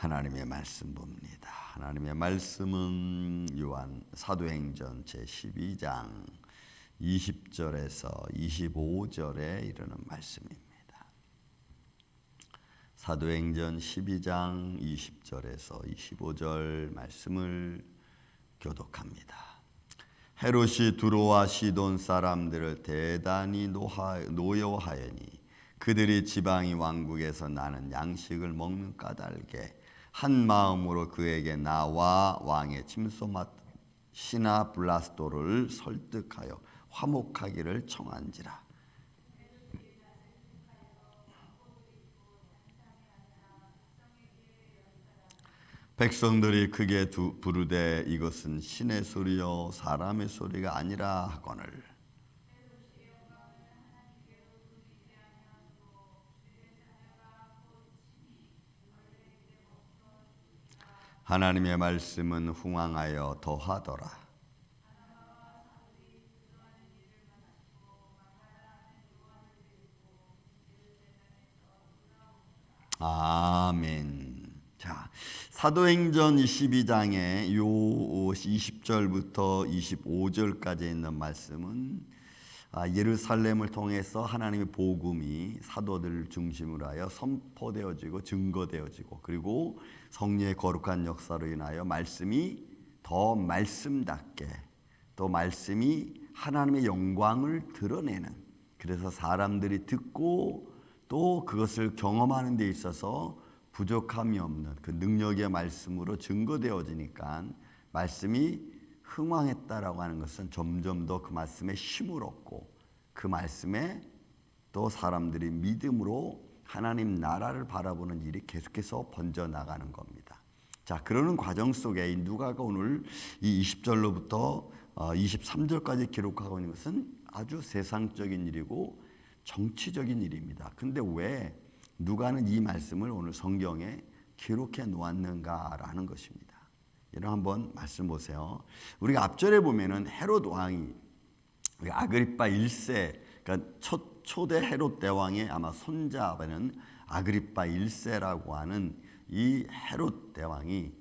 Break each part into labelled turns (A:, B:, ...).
A: 하나님의 말씀 봅니다. 하나님의 말씀은 요한 사도행전 제 12장 20절에서 25절에 이르는 말씀입니다. 사도행전 12장 20절에서 25절 말씀을 교독합니다. 헤롯이 두로와 시돈 사람들을 대단히 노여하여니 그들이 지방이 왕국에서 나는 양식을 먹는 까닭에 한 마음으로 그에게 나와 왕의 침소맛 시나 블라스도를 설득하여 화목하기를 청한지라. 백성들이 크게 두, 부르되 이것은 신의 소리요 사람의 소리가 아니라 하거늘 하나님의 말씀은 흥왕하여 더하더라. 아멘. 자, 사도행전 22장의 요 20절부터 25절까지 있는 말씀은 아, 예루살렘을 통해서 하나님의 복음이 사도들 중심으로 하여 선포되어지고 증거되어지고 그리고 성령의 거룩한 역사로 인하여 말씀이 더 말씀답게 또 말씀이 하나님의 영광을 드러내는 그래서 사람들이 듣고 또 그것을 경험하는 데 있어서 부족함이 없는 그 능력의 말씀으로 증거되어지니까 말씀이 흥왕했다라고 하는 것은 점점 더 그 말씀에 힘을 얻고 그 말씀에 또 사람들이 믿음으로 하나님 나라를 바라보는 일이 계속해서 번져 나가는 겁니다. 자, 그러는 과정 속에 누가가 오늘 이 20절로부터 23절까지 어, 기록하고 있는 것은 아주 세상적인 일이고 정치적인 일입니다. 근데 왜 누가는 이 말씀을 오늘 성경에 기록해 놓았는가라는 것입니다. 이런 한번 말씀 보세요. 우리가 앞절에 보면은 헤롯 왕이 아그리파 1세 그러니까 첫 초대 헤롯 대왕의 아마 손자는 아그리파 1세라고 하는 이 헤롯 대왕이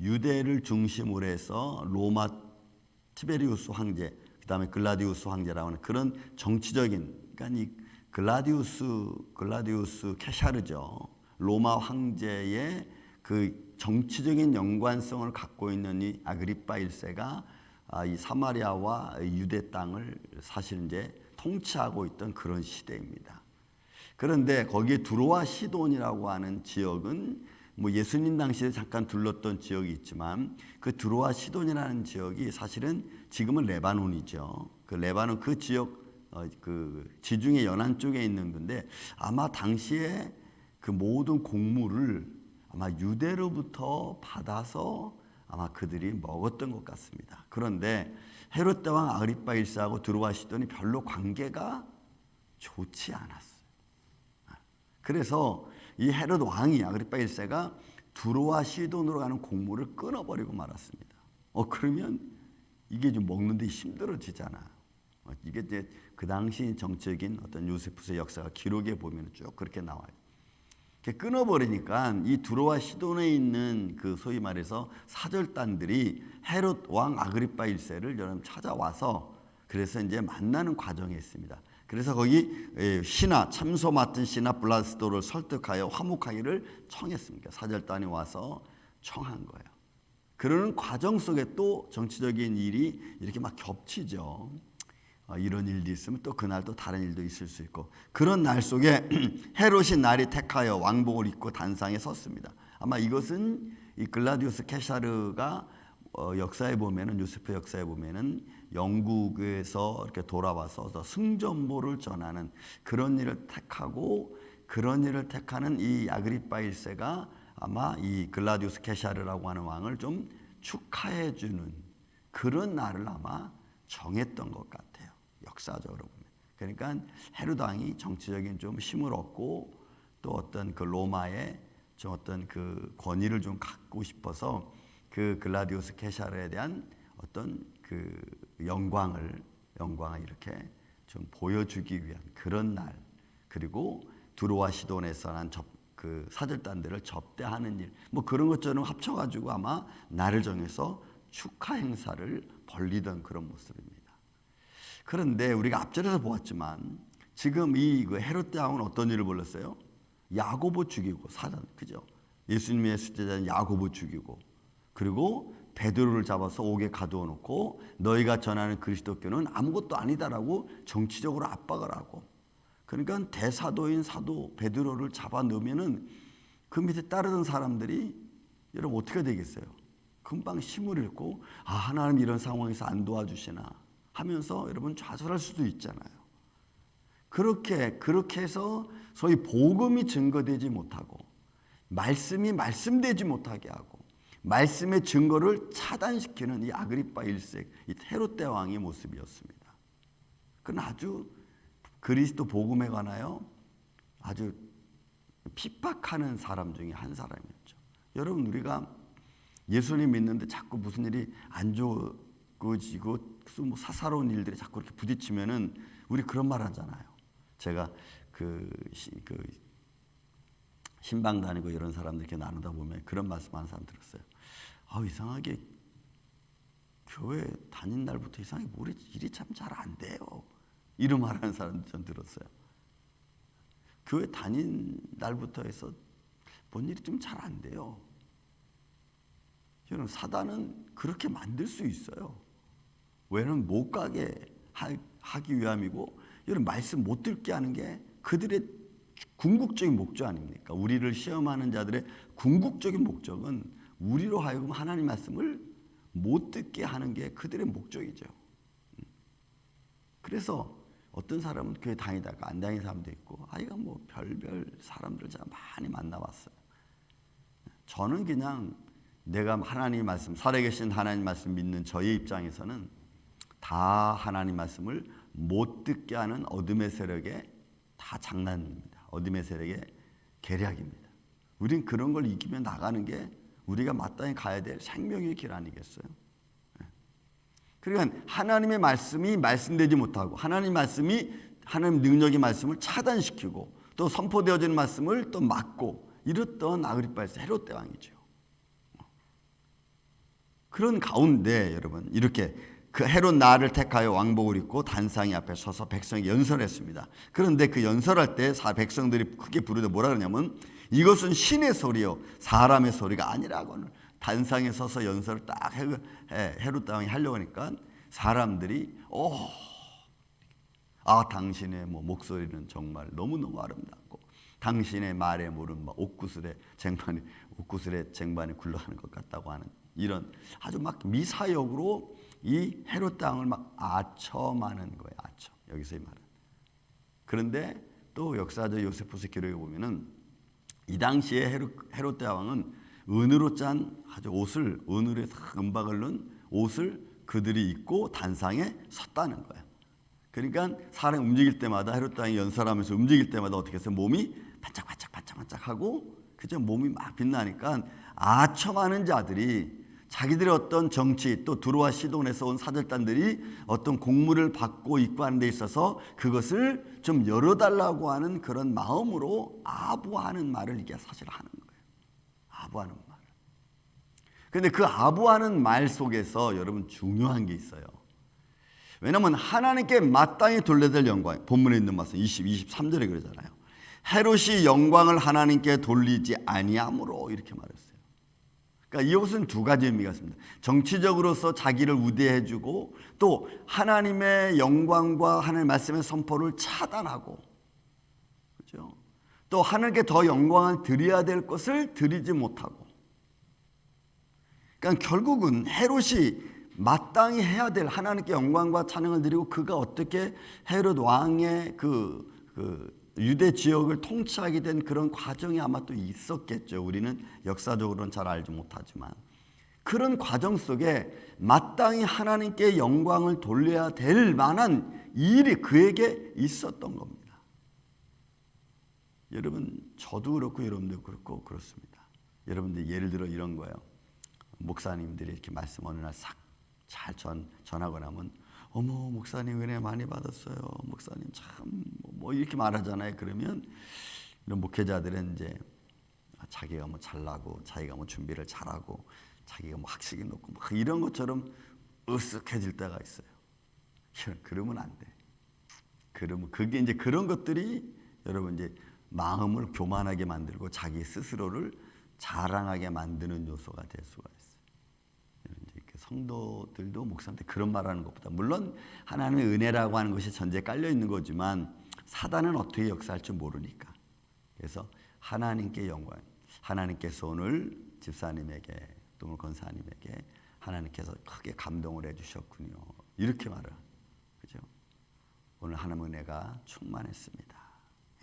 A: 유대를 중심으로 해서 로마 티베리우스 황제 그다음에 글라디우스 황제라고 하는 그런 정치적인 그러니까 이 글라디우스 글라디우스 캐샤르죠. 로마 황제의 그 정치적인 연관성을 갖고 있는 이 아그리파 1세가 아, 이 사마리아와 유대 땅을 사실 이제 통치하고 있던 그런 시대입니다. 그런데 거기에 두로와 시돈이라고 하는 지역은 뭐 예수님 당시에 잠깐 둘렀던 지역이 있지만 그 두로와 시돈이라는 지역이 사실은 지금은 레바논이죠. 그 레바논 그 지역 어, 그 지중해 연안 쪽에 있는 건데 아마 당시에 그 모든 곡물을 아마 유대로부터 받아서 아마 그들이 먹었던 것 같습니다. 그런데 헤롯 대왕 아그리파 일사하고 들어와 시더니 별로 관계가 좋지 않았어요. 그래서 이 헤롯 왕이 아그리파 일세가 두로와 시돈으로 가는 곡물을 끊어버리고 말았습니다. 어 그러면 이게 좀 먹는데 힘들어지잖아. 어, 이게 이제 그 당시 정적인 어떤 요세푸스의 역사가 기록에 보면 쭉 그렇게 나와요. 끊어버리니까 이 두로와 시돈에 있는 그 소위 말해서 사절단들이 헤롯 왕 아그리파 일세를 여러분 찾아와서 그래서 이제 만나는 과정에 있습니다. 그래서 거기 신하 참소 맡은 신하 블라스도를 설득하여 화목하기를 청했습니다. 사절단이 와서 청한 거예요. 그러는 과정 속에 또 정치적인 일이 이렇게 막 겹치죠. 어, 이런 일도 있으면 또 그날 또 다른 일도 있을 수 있고 그런 날 속에 헤롯이 날이 택하여 왕복을 입고 단상에 섰습니다. 아마 이것은 이 글라디우스 캐샤르가 어, 역사에 보면은 요세프 역사에 보면은 영국에서 이렇게 돌아와서 승전보를 전하는 그런 일을 택하고 그런 일을 택하는 이 아그리파 1세가 아마 이 글라디우스 캐샤르라고 하는 왕을 좀 축하해 주는 그런 날을 아마 정했던 것 같아요. 역사적으로 보면. 그러니까 헤롯 왕이 정치적인 좀 힘을 얻고 또 어떤 그 로마의 좀 어떤 그 권위를 좀 갖고 싶어서 그 글라디우스 케샤르에 대한 어떤 그 영광을 영광을 이렇게 좀 보여주기 위한 그런 날 그리고 두로와 시돈에서 난 접, 그 사절단들을 접대하는 일, 뭐 그런 것처럼 합쳐가지고 아마 날을 정해서 축하 행사를 벌리던 그런 모습입니다. 그런데 우리가 앞절에서 보았지만 지금 이그 헤롯 대왕은 어떤 일을 벌였어요? 야고보 죽이고 사단 그죠? 예수님의 수제자인 야고보 죽이고 그리고 베드로를 잡아서 옥에 가두어 놓고 너희가 전하는 그리스도교는 아무것도 아니다라고 정치적으로 압박을 하고 그러니까 대사도인 사도 베드로를 잡아 넣으면은 그 밑에 따르던 사람들이 여러분 어떻게 되겠어요? 금방 힘을 잃고 아 하나님 이런 상황에서 안 도와주시나 하면서 여러분 좌절할 수도 있잖아요. 그렇게 그렇게 해서 소위 복음이 증거되지 못하고 말씀이 말씀되지 못하게 하고 말씀의 증거를 차단시키는 이 아그리파 일색, 이 헤롯 대왕의 모습이었습니다. 그건 아주 그리스도 복음에 관하여 아주 핍박하는 사람 중에 한 사람이었죠. 여러분 우리가 예수님 믿는데 자꾸 무슨 일이 안 좋 아지고 뭐 사사로운 일들이 자꾸 이렇게 부딪히면은 우리 그런 말 하잖아요. 제가 그, 그 신방 다니고 이런 사람들 이렇게 나누다 보면 그런 말씀하는 사람 들었어요. 아 이상하게 교회 다닌 날부터 이상하게 우리 일이 참 잘 안 돼요. 이런 말하는 사람들 전 들었어요. 교회 다닌 날부터 해서 뭔 일이 좀 잘 안 돼요. 여러분 사단은 그렇게 만들 수 있어요. 왜냐면 못 가게 하기 위함이고 여러분 말씀 못 듣게 하는 게 그들의 궁극적인 목적 아닙니까? 우리를 시험하는 자들의 궁극적인 목적은 우리로 하여금 하나님 말씀을 못 듣게 하는 게 그들의 목적이죠. 그래서 어떤 사람은 교회 다니다가 안 다니는 사람도 있고 아이가 뭐 별별 사람들 제가 많이 만나봤어요. 저는 그냥 내가 하나님 말씀 살아계신 하나님 말씀 믿는 저의 입장에서는 다 하나님 말씀을 못 듣게 하는 어둠의 세력의 다 장난입니다. 어둠의 세력의 계략입니다. 우린 그런 걸 이기며 나가는 게 우리가 마땅히 가야 될 생명의 길 아니겠어요? 그러니까 하나님의 말씀이 말씀되지 못하고 하나님 말씀이 하나님 능력의 말씀을 차단시키고 또 선포되어지는 말씀을 또 막고 이랬던 아그리파에서 헤롯 대왕이죠. 그런 가운데 여러분 이렇게 그 헤롯 나를 택하여 왕복을 입고 단상이 앞에 서서 백성에게 연설했습니다. 그런데 그 연설할 때 백성들이 크게 부르되 뭐라 그러냐면 이것은 신의 소리요 사람의 소리가 아니라고는 단상에 서서 연설을 딱 헤롯 왕이 하려고 하니까 사람들이 오, 아 당신의 뭐 목소리는 정말 너무 너무 아름답고 당신의 말에 모른 막 옥구슬의 쟁반이 옥구슬의 쟁반이 굴러가는 것 같다고 하는 이런 아주 막 미사역으로 이 헤롯 땅을 막 아첨하는 거예요. 아첨. 여기서 이 말은. 그런데 또 역사적 요세푸스 기록에 보면은 이 당시에 헤롯, 헤롯 대왕은 은으로 짠 아주 옷을 은으로 은박을 넣은 옷을 그들이 입고 단상에 섰다는 거예요. 그러니까 사람이 움직일 때마다 헤롯 땅이 연설하면서 움직일 때마다 어떻게 해서 몸이 반짝반짝 반짝반짝하고 그죠 몸이 막 빛나니까 아첨하는 자들이 자기들의 어떤 정치 또 두루와 시돈에서 온 사절단들이 어떤 공물을 받고 입고 하는 데 있어서 그것을 좀 열어달라고 하는 그런 마음으로 아부하는 말을 이게 사실 하는 거예요. 아부하는 말. 근데 그 아부하는 말 속에서 여러분 중요한 게 있어요. 왜냐하면 하나님께 마땅히 돌려야 영광. 본문에 있는 말씀 20, 23절에 그러잖아요. 헤롯이 영광을 하나님께 돌리지 아니함으로 이렇게 말했어요. 그러니까 이것은 두 가지 의미가 있습니다. 정치적으로서 자기를 우대해주고 또 하나님의 영광과 하나님의 말씀의 선포를 차단하고 그렇죠? 또 하나님께 더 영광을 드려야 될 것을 드리지 못하고 그러니까 결국은 헤롯이 마땅히 해야 될 하나님께 영광과 찬양을 드리고 그가 어떻게 헤롯 왕의 그, 그 유대 지역을 통치하게 된 그런 과정이 아마 또 있었겠죠. 우리는 역사적으로는 잘 알지 못하지만 그런 과정 속에 마땅히 하나님께 영광을 돌려야 될 만한 일이 그에게 있었던 겁니다. 여러분 저도 그렇고 여러분도 그렇고 그렇습니다. 여러분들 예를 들어 이런 거예요. 목사님들이 이렇게 말씀 어느 날 싹 잘 전하고 나면 어머 목사님 은혜 많이 받았어요. 목사님 참 뭐 이렇게 말하잖아요. 그러면 이런 목회자들은 이제 자기가 뭐 잘나고 자기가 뭐 준비를 잘하고 자기가 뭐 학식이 높고 막 이런 것처럼 으쓱해질 때가 있어요. 그러면 안 돼. 그러면 그게 이제 그런 것들이 여러분 이제 마음을 교만하게 만들고 자기 스스로를 자랑하게 만드는 요소가 될 수가 있어요. 이렇게 성도들도 목사한테 그런 말하는 것보다 물론 하나님의 은혜라고 하는 것이 전제에 깔려 있는 거지만 사단은 어떻게 역사할 줄 모르니까 그래서 하나님께 영광, 하나님께서 오늘 집사님에게 또 권사님에게 하나님께서 크게 감동을 해주셨군요. 이렇게 말을 그죠? 오늘 하나님 은혜가 충만했습니다.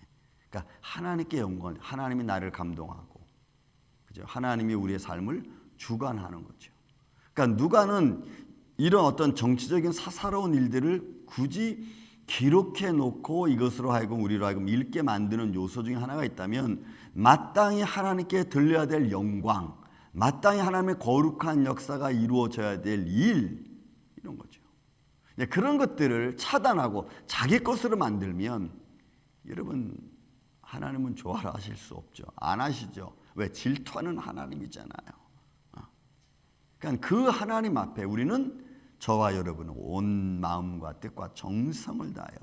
A: 예. 그러니까 하나님께 영광, 하나님이 나를 감동하고, 그죠? 하나님이 우리의 삶을 주관하는 거죠. 그러니까 누가는 이런 어떤 정치적인 사사로운 일들을 굳이 기록해 놓고 이것으로 하여금 우리로 하여금 읽게 만드는 요소 중에 하나가 있다면 마땅히 하나님께 들려야 될 영광, 마땅히 하나님의 거룩한 역사가 이루어져야 될 일 이런 거죠. 네, 그런 것들을 차단하고 자기 것으로 만들면 여러분 하나님은 좋아라 하실 수 없죠. 안 하시죠. 왜 질투하는 하나님이잖아요. 어. 그러니까 그 하나님 앞에 우리는 저와 여러분은 온 마음과 뜻과 정성을 다하여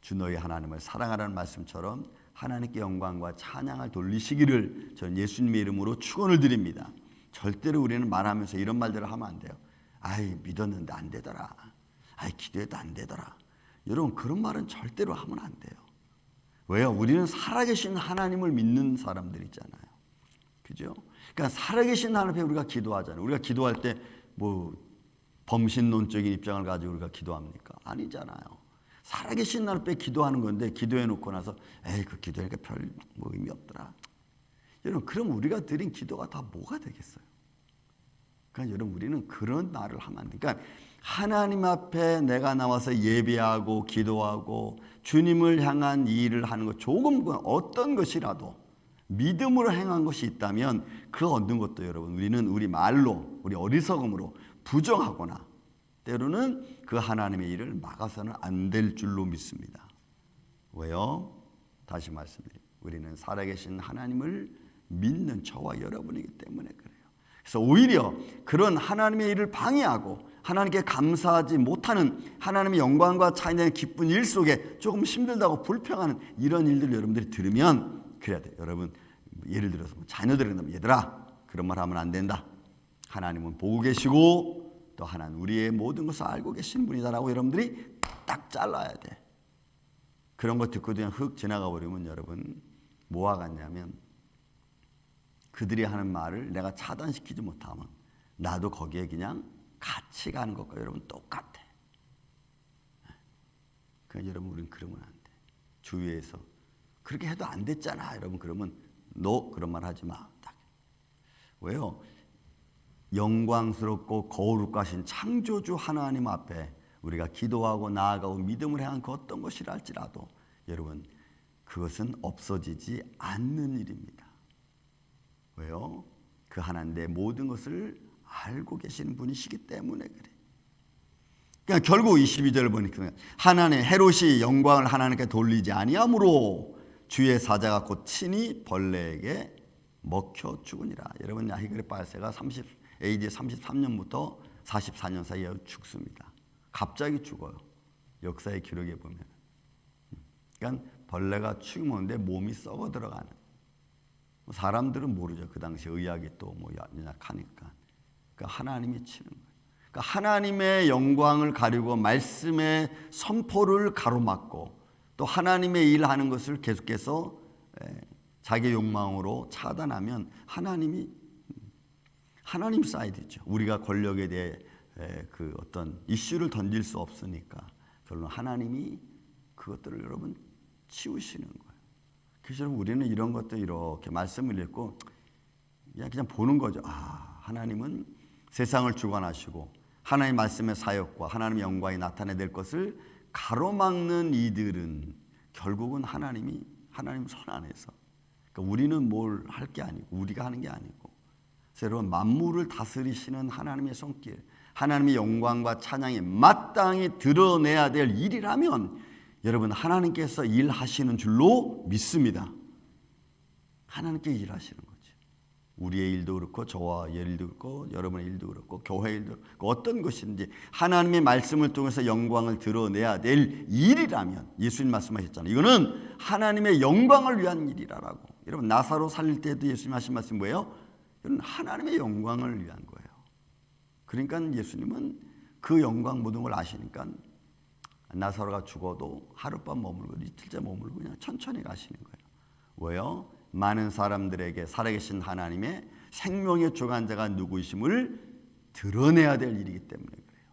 A: 주 너희 하나님을 사랑하라는 말씀처럼 하나님께 영광과 찬양을 돌리시기를 저는 예수님의 이름으로 축원을 드립니다. 절대로 우리는 말하면서 이런 말들을 하면 안 돼요. 아이 믿었는데 안 되더라. 아이 기도해도 안 되더라. 여러분 그런 말은 절대로 하면 안 돼요. 왜요? 우리는 살아계신 하나님을 믿는 사람들이잖아요. 그죠? 그러니까 살아계신 하나님 앞에 우리가 기도하잖아요. 우리가 기도할 때뭐 범신론적인 입장을 가지고 우리가 기도합니까? 아니잖아요. 살아계신 하나님 기도하는 건데 기도해 놓고 나서 에이 그 기도하니까 별 뭐 의미 없더라. 여러분 그럼 우리가 드린 기도가 다 뭐가 되겠어요? 그러니까 여러분 우리는 그런 말을 하면 안 돼. 그러니까 하나님 앞에 내가 나와서 예배하고 기도하고 주님을 향한 이 일을 하는 것 조금 어떤 것이라도 믿음으로 행한 것이 있다면 그 얻는 것도 여러분 우리는 우리 말로 우리 어리석음으로 부정하거나 때로는 그 하나님의 일을 막아서는 안 될 줄로 믿습니다. 왜요? 다시 말씀드립니다. 우리는 살아계신 하나님을 믿는 저와 여러분이기 때문에 그래요. 그래서 오히려 그런 하나님의 일을 방해하고 하나님께 감사하지 못하는 하나님의 영광과 찬양의 기쁜 일 속에 조금 힘들다고 불평하는 이런 일들을 여러분들이 들으면 그래야 돼. 여러분 예를 들어서 뭐 자녀들이 얘들아 그런 말 하면 안 된다. 하나님은 보고 계시고 또 하나님 우리의 모든 것을 알고 계신 분이다라고 여러분들이 딱 잘라야 돼. 그런 거 듣고 그냥 흙 지나가 버리면 여러분 뭐와 같냐면 그들이 하는 말을 내가 차단시키지 못하면 나도 거기에 그냥 같이 가는 것과 여러분 똑같아. 그러니까 여러분 우리는 그러면 안 돼. 주위에서 그렇게 해도 안 됐잖아. 여러분 그러면 너 그런 말 하지 마. 딱. 왜요? 영광스럽고 거룩하신 창조주 하나님 앞에 우리가 기도하고 나아가고 믿음을 향한 그 어떤 것이라 할지라도 여러분 그것은 없어지지 않는 일입니다. 왜요? 그 하나님 내 모든 것을 알고 계시는 분이시기 때문에 그래. 그러니까 결국 22절 보니까 하나님 헤롯이 영광을 하나님께 돌리지 아니하므로 주의 사자가 곧 친히 벌레에게 먹혀 죽으니라. 여러분 야히그리 빨세가 30 AD 33년부터 44년 사이에 죽습니다. 갑자기 죽어요. 역사의 기록에 보면. 그러니까 벌레가 죽으면 몸이 썩어 들어가는. 사람들은 모르죠. 그 당시 의학이 또뭐 연약하니까. 그러니까 하나님이 치는 거예요. 그러니까 하나님의 영광을 가리고 말씀의 선포를 가로막고 또 하나님의 일하는 것을 계속해서 자기 욕망으로 차단하면 하나님이 하나님 사이드죠. 우리가 권력에 대해 그 어떤 이슈를 던질 수 없으니까 결론 하나님이 그것들을 여러분 치우시는 거예요. 그래서 우리는 이런 것도 이렇게 말씀을 읽고 그냥 그냥 보는 거죠. 아 하나님은 세상을 주관하시고 하나님 말씀의 사역과 하나님의 영광이 나타내될 것을 가로막는 이들은 결국은 하나님이 하나님 손 안에서 그러니까 우리는 뭘 할 게 아니고 우리가 하는 게 아니고 새로운 만물을 다스리시는 하나님의 손길 하나님의 영광과 찬양이 마땅히 드러내야 될 일이라면 여러분 하나님께서 일하시는 줄로 믿습니다. 하나님께 일하시는 거죠. 우리의 일도 그렇고 저와 일도 그렇고 여러분의 일도 그렇고 교회 일도 그렇고 어떤 것인지 하나님의 말씀을 통해서 영광을 드러내야 될 일이라면 예수님 말씀하셨잖아요. 이거는 하나님의 영광을 위한 일이라라고. 여러분 나사로 살릴 때도 예수님 하신 말씀 뭐예요? 이건 하나님의 영광을 위한 거예요. 그러니까 예수님은 그 영광 모든 걸 아시니까 나사로가 죽어도 하룻밤 머물고 이틀째 머물고 그냥 천천히 가시는 거예요. 왜요? 많은 사람들에게 살아계신 하나님의 생명의 주관자가 누구이심을 드러내야 될 일이기 때문에 그래요.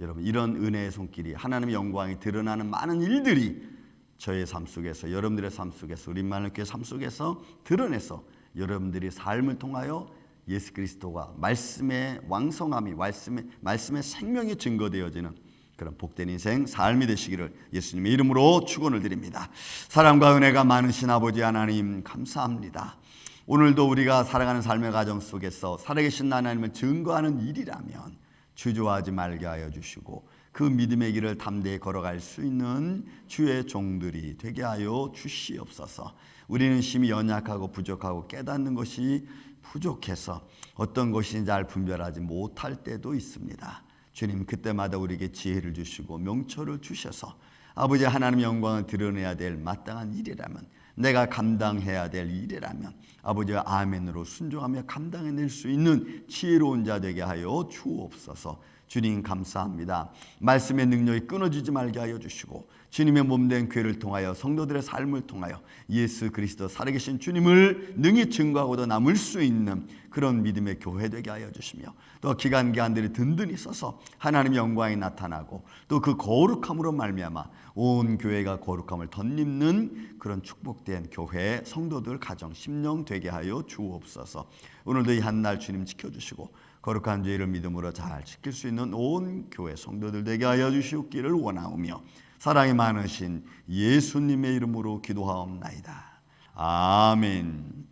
A: 여러분 이런 은혜의 손길이 하나님의 영광이 드러나는 많은 일들이 저의 삶 속에서 여러분들의 삶 속에서 우리 만을 교회 삶 속에서 드러내서 여러분들이 삶을 통하여 예수 그리스도가 말씀의 왕성함이 말씀의 말씀의 생명이 증거되어지는 그런 복된 인생 삶이 되시기를 예수님의 이름으로 축원을 드립니다. 사랑과 은혜가 많으신 아버지 하나님 감사합니다. 오늘도 우리가 살아가는 삶의 과정 속에서 살아계신 하나님을 증거하는 일이라면 주저하지 말게 하여 주시고 그 믿음의 길을 담대히 걸어갈 수 있는 주의 종들이 되게 하여 주시옵소서. 우리는 심히 연약하고 부족하고 깨닫는 것이 부족해서 어떤 것인지 잘 분별하지 못할 때도 있습니다. 주님 그때마다 우리에게 지혜를 주시고 명철을 주셔서 아버지 하나님의 영광을 드러내야 될 마땅한 일이라면 내가 감당해야 될 일이라면 아버지의 아멘으로 순종하며 감당해낼 수 있는 지혜로운 자 되게 하여 주옵소서. 주님 감사합니다. 말씀의 능력이 끊어지지 말게 하여 주시고 주님의 몸된 교회를 통하여 성도들의 삶을 통하여 예수 그리스도 살아계신 주님을 능히 증거하고도 남을 수 있는 그런 믿음의 교회 되게 하여 주시며 또 기간 기간들이 든든히 서서 하나님의 영광이 나타나고 또 그 거룩함으로 말미암아 온 교회가 거룩함을 덧입는 그런 축복된 교회 성도들 가정 심령 되게 하여 주옵소서. 오늘도 이 한 날 주님 지켜주시고 거룩한 죄를 믿음으로 잘 지킬 수 있는 온 교회 성도들 되게 하여 주시옵기를 원하오며 사랑이 많으신 예수님의 이름으로 기도하옵나이다. 아멘.